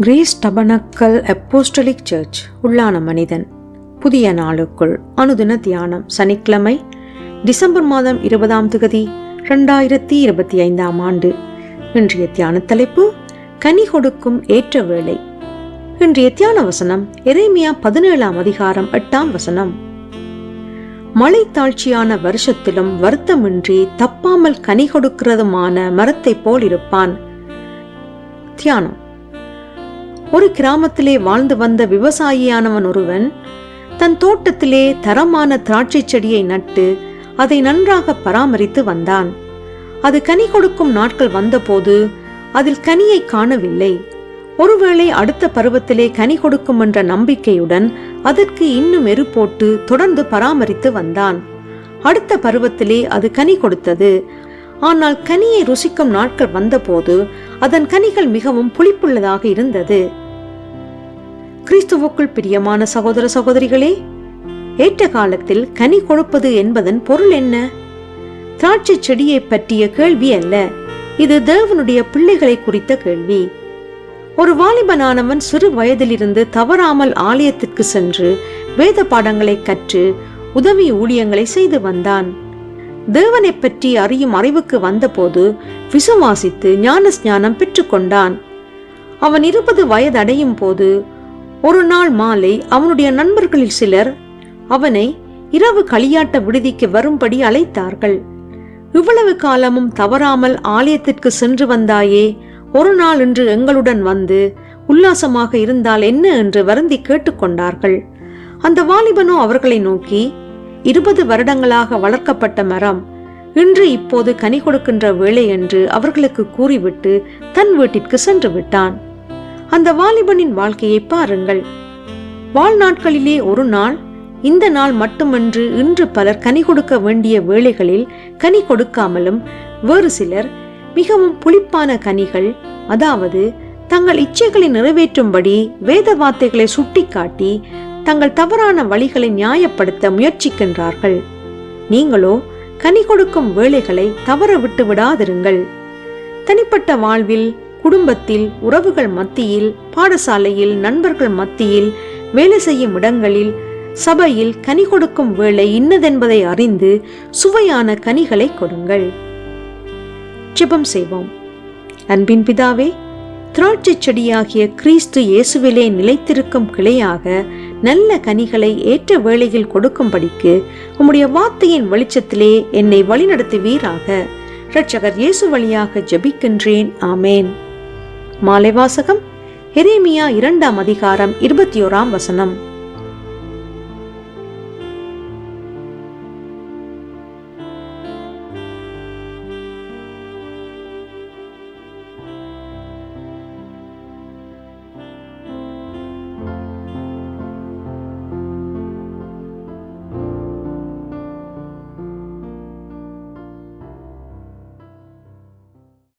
Grace tabernacle apostolic search உள்ளான மனிதன். புதிய நாளுக்குள் அனுதின தியானம் சனிக்கிழமை டிசம்பர் மாதம் இருபதாம் திகதி ரெண்டாயிரத்தி இருபத்தி ஐந்தாம் ஆண்டு. இன்றைய தியான தலைப்பு கனி கொடுக்கும் ஏற்ற வேளை. இன்றைய தியான வசனம் எரேமியா பதினேழாம் அதிகாரம் எட்டாம் வசனம். மழை தாழ்ச்சியான வருஷத்திலும் வருத்தமின்றி தப்பாமல் கனி கொடுக்கிறதுமான மரத்தைப் போல் இருப்பான். தியானம். ஒரு கிராமத்திலே வாழ்ந்து வந்த விவசாயியானவன் ஒருவன் தன் தோட்டத்திலே தரமான திராட்சை செடியை நட்டு அதை நன்றாக பராமரித்து வந்தான். அது கனி கொடுக்கும் நாட்கள் வந்தபோது அதில் கனியை காணவில்லை. ஒருவேளை அடுத்த பருவத்திலே கனி கொடுக்கும் என்ற நம்பிக்கையுடன் அதற்கு இன்னும் எரு போட்டு தொடர்ந்து பராமரித்து வந்தான். அடுத்த பருவத்திலே அது கனி கொடுத்தது. ஆனால் கனியை ருசிக்கும் நாட்கள் வந்தபோது அதன் கனிகள் மிகவும் புளிப்புள்ளதாக இருந்தது. கிறிஸ்துவுக்குள் பிரியமான சகோதர சகோதரிகளே ஏற்ற காலத்தில் கனி கொடுப்பது என்பதன் பொருள் என்ன? திராட்சை செடியை பற்றிய கேள்வி அல்ல. இது தேவனுடைய பிள்ளைகளை குறித்த கேள்வி. ஒரு வாலிபனானவன் சிறு வயதிலிருந்து தவறாமல் ஆலயத்திற்கு சென்று வேத பாடங்களை கற்று உதவி ஊழியங்களை செய்து வந்தான். தேவனை பற்றி அறியும் அறிவுக்கு வந்தபோது விசுவாசித்து ஞான ஸ்ஞானம் பெற்றுக்கொண்டான் அவன் இருபது வயதடையும் போது ஒரு நாள் மாலை அவனுடைய நண்பர்களில் சிலர் அவனை இரவு களியாட்ட விடுதிக்கு வரும்படி அழைத்தார்கள். இவ்வளவு காலமும் தவறாமல் ஆலயத்திற்கு சென்று வந்தாயே ஒரு நாள் இன்று எங்களுடன் வந்து உல்லாசமாக இருந்தால் என்ன என்று வருந்தி கேட்டுக்கொண்டார்கள் அந்த வாலிபனோ அவர்களை நோக்கி இருபது வருடங்களாக வளர்க்கப்பட்ட மரம் இன்று இப்போது கனி கொடுக்கின்ற வேளை என்று அவர்களுக்கு கூறிவிட்டு தன் வீட்டிற்கு சென்று விட்டான். அந்த வாலிபனின் வாழ்க்கையை பாருங்கள். வாழ்நாட்களிலே ஒரு நாள் இந்த நாள் மட்டுமன்று இன்று பலர் கனி கொடுக்க வேண்டிய வேளைகளில் கனி கொடுக்காமலும் வேறு சிலர் மிகவும் புளிப்பான கனிகள் அதாவது தங்கள் இச்சைகளை நிறைவேற்றும்படி வேத வார்த்தைகளை சுட்டிக்காட்டி தங்கள் தவறான வழிகளை நியாயப்படுத்த முயற்சிக்கின்றார்கள். நீங்களோ கனி கொடுக்கும் வேலைகளை தவற விட்டு விடாதிருங்கள். தனிப்பட்ட வாழ்வில் குடும்பத்தில் உறவுகள் மத்தியில் பாடசாலையில் நண்பர்கள் மத்தியில் வேலை செய்யும் இடங்களில் சபையில் கனி கொடுக்கும் வேலை இன்னதென்பதை அறிந்து சுவையான கனிகளை கொடுங்கள். ஜெபம் செய்வோம். அன்பின் பிதாவே திராட்சை செடியாகிய கிறிஸ்து இயேசுவிலே நிலைத்திருக்கும் கிளையாக நல்ல கனிகளை ஏற்ற வேளையில் கொடுக்கும்படிக்கு உம்முடைய வார்த்தையின் வெளிச்சத்திலே என்னை வழிநடத்துவீராக. இரட்சகர் இயேசு வழியாக ஜெபிக்கின்றேன். ஆமேன். மாலை வாசகம் எரேமியா இரண்டாம் அதிகாரம் இருபத்தி ஓராம் வசனம்.